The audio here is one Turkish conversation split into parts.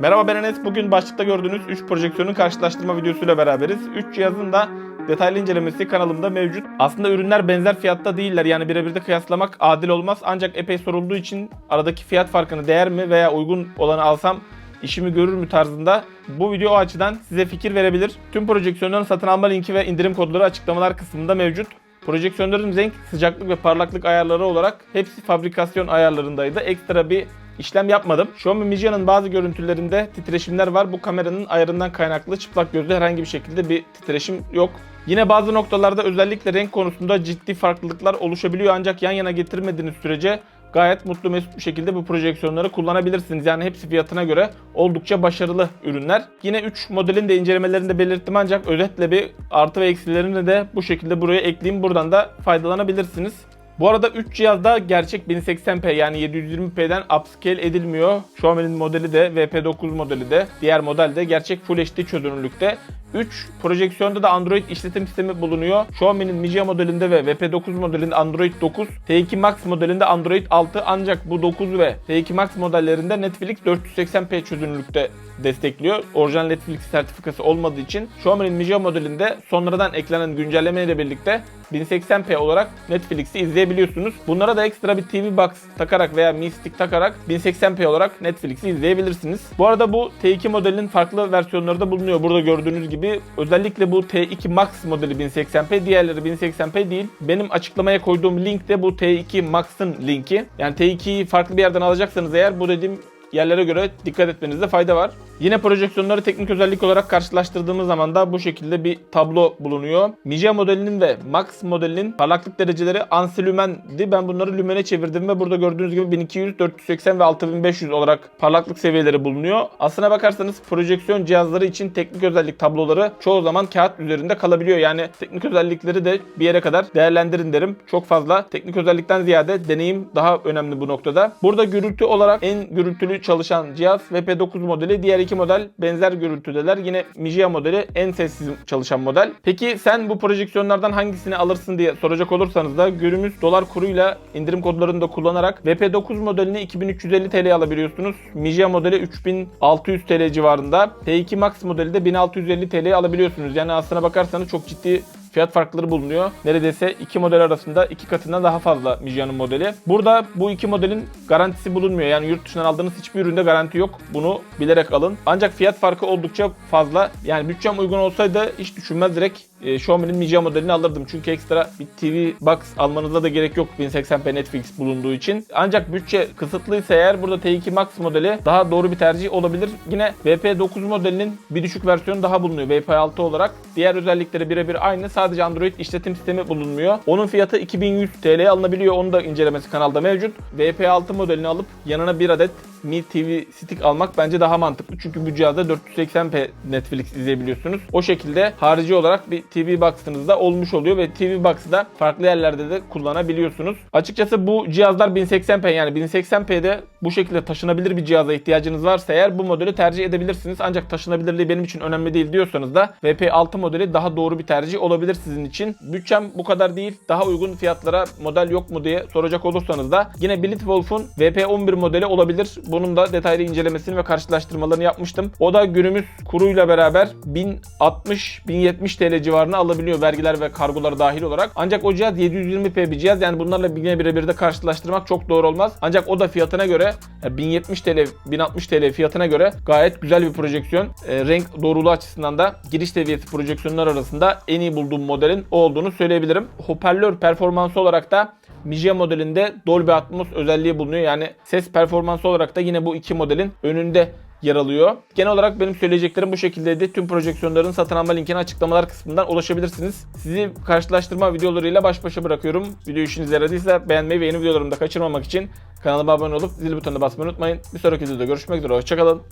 Merhaba ben Enes. Bugün başlıkta gördüğünüz 3 projeksiyonun karşılaştırma videosuyla beraberiz. 3 cihazın da detaylı incelemesi kanalımda mevcut. Aslında ürünler benzer fiyatta değiller. Yani birebir de kıyaslamak adil olmaz. Ancak epey sorulduğu için aradaki fiyat farkını değer mi veya uygun olanı alsam işimi görür mü tarzında bu video o açıdan size fikir verebilir. Tüm projeksiyonların satın alma linki ve indirim kodları açıklamalar kısmında mevcut. Projeksiyonların renk, sıcaklık ve parlaklık ayarları olarak hepsi fabrikasyon ayarlarındaydı. Ekstra bir işlem yapmadım. Xiaomi Mijia'nın bazı görüntülerinde titreşimler var. Bu kameranın ayarından kaynaklı çıplak gözle herhangi bir şekilde bir titreşim yok. Yine bazı noktalarda özellikle renk konusunda ciddi farklılıklar oluşabiliyor ancak yan yana getirmediğiniz sürece gayet mutlu mesut bir şekilde bu projeksiyonları kullanabilirsiniz. Yani hepsi fiyatına göre oldukça başarılı ürünler. Yine 3 modelin de incelemelerinde belirttim ancak özetle bir artı ve eksilerini de bu şekilde buraya ekleyeyim. Buradan da faydalanabilirsiniz. Bu arada 3 cihazda gerçek 1080p yani 720p'den upscale edilmiyor. Xiaomi'nin modeli de VP9 modeli de diğer model de gerçek Full HD çözünürlükte. 3 projeksiyonda da Android işletim sistemi bulunuyor. Xiaomi'nin Mijia modelinde ve VP9 modelinde Android 9, T2 Max modelinde Android 6 ancak bu 9 ve T2 Max modellerinde Netflix 480p çözünürlükte destekliyor. Orijinal Netflix sertifikası olmadığı için Xiaomi'nin Mijia modelinde sonradan eklenen güncelleme ile birlikte 1080p olarak Netflix'i izleyebiliyorsunuz. Bunlara da ekstra bir TV Box takarak veya Mi Stick takarak 1080p olarak Netflix'i izleyebilirsiniz. Bu arada bu T2 modelinin farklı versiyonları da bulunuyor. Burada gördüğünüz gibi özellikle bu T2 Max modeli 1080p, diğerleri 1080p değil. Benim açıklamaya koyduğum link de bu T2 Max'ın linki. Yani T2'yi farklı bir yerden alacaksanız eğer bu dediğim yerlere göre dikkat etmenizde fayda var. Yine projeksiyonları teknik özellik olarak karşılaştırdığımız zaman da bu şekilde bir tablo bulunuyor. Mijia modelinin ve Max modelinin parlaklık dereceleri ansilümendi. Ben bunları lümene çevirdim ve burada gördüğünüz gibi 1200, 480 ve 6500 olarak parlaklık seviyeleri bulunuyor. Aslına bakarsanız projeksiyon cihazları için teknik özellik tabloları çoğu zaman kağıt üzerinde kalabiliyor. Yani teknik özellikleri de bir yere kadar değerlendirin derim. Çok fazla teknik özellikten ziyade deneyim daha önemli bu noktada. Burada gürültü olarak en gürültülü çalışan cihaz VP9 modeli. Diğer iki model benzer gürültüdeler. Yine Mijia modeli en sessiz çalışan model. Peki sen bu projeksiyonlardan hangisini alırsın diye soracak olursanız da günümüz dolar kuruyla indirim kodlarını da kullanarak VP9 modelini 2350 TL alabiliyorsunuz. Mijia modeli 3600 TL civarında. T2 Max modeli de 1650 TL alabiliyorsunuz. Yani aslına bakarsanız çok ciddi fiyat farkları bulunuyor. Neredeyse iki model arasında iki katından daha fazla Mijia'nın modeli. Burada bu iki modelin garantisi bulunmuyor. Yani yurt dışından aldığınız hiçbir üründe garanti yok. Bunu bilerek alın. Ancak fiyat farkı oldukça fazla. Yani bütçem uygun olsaydı hiç düşünmez direkt e, Xiaomi'nin Mijia modelini alırdım. Çünkü ekstra bir TV Box almanıza da gerek yok 1080p Netflix bulunduğu için. Ancak bütçe kısıtlıysa eğer burada T2 Max modeli daha doğru bir tercih olabilir. Yine VP9 modelinin bir düşük versiyonu daha bulunuyor VP6 olarak. Diğer özellikleri birebir aynı. Sadece Android işletim sistemi bulunmuyor. Onun fiyatı 2100 TL alınabiliyor. Onu da incelemesi kanalda mevcut. VP6 modelini alıp yanına bir adet Mi TV Stick almak bence daha mantıklı. Çünkü bu cihazda 480p Netflix izleyebiliyorsunuz. O şekilde harici olarak bir TV Box'ınız da olmuş oluyor ve TV Box'ı da farklı yerlerde de kullanabiliyorsunuz. Açıkçası bu cihazlar 1080p yani 1080p'de bu şekilde taşınabilir bir cihaza ihtiyacınız varsa eğer bu modeli tercih edebilirsiniz. Ancak taşınabilirliği benim için önemli değil diyorsanız da VP6 modeli daha doğru bir tercih olabilir sizin için. Bütçem bu kadar değil. Daha uygun fiyatlara model yok mu diye soracak olursanız da yine Blitzwolf'un VP11 modeli olabilir. Bunun da detaylı incelemesini ve karşılaştırmalarını yapmıştım. O da günümüz kuruyla beraber 1060-1070 TL civarına alabiliyor vergiler ve kargoları dahil olarak. Ancak o cihaz 720p bir cihaz yani bunlarla birebir de karşılaştırmak çok doğru olmaz. Ancak o da fiyatına göre e, 1070 TL, 1060 TL fiyatına göre gayet güzel bir projeksiyon. E, renk doğruluğu açısından da giriş seviyesi projeksiyonlar arasında en iyi bulduğum modelin o olduğunu söyleyebilirim. Hoparlör performansı olarak da Mijia modelinde Dolby Atmos özelliği bulunuyor. Yani ses performansı olarak da yine bu iki modelin önünde yer alıyor. Genel olarak benim söyleyeceklerim bu şekildeydi. Tüm projeksiyonların satın alma linkine açıklamalar kısmından ulaşabilirsiniz. Sizi karşılaştırma videolarıyla baş başa bırakıyorum. Video işinize yaradıysa beğenmeyi ve yeni videolarımı da kaçırmamak için kanalıma abone olup zil butonuna basmayı unutmayın. Bir sonraki videoda görüşmek üzere. Hoşçakalın.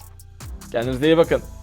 Kendinize iyi bakın.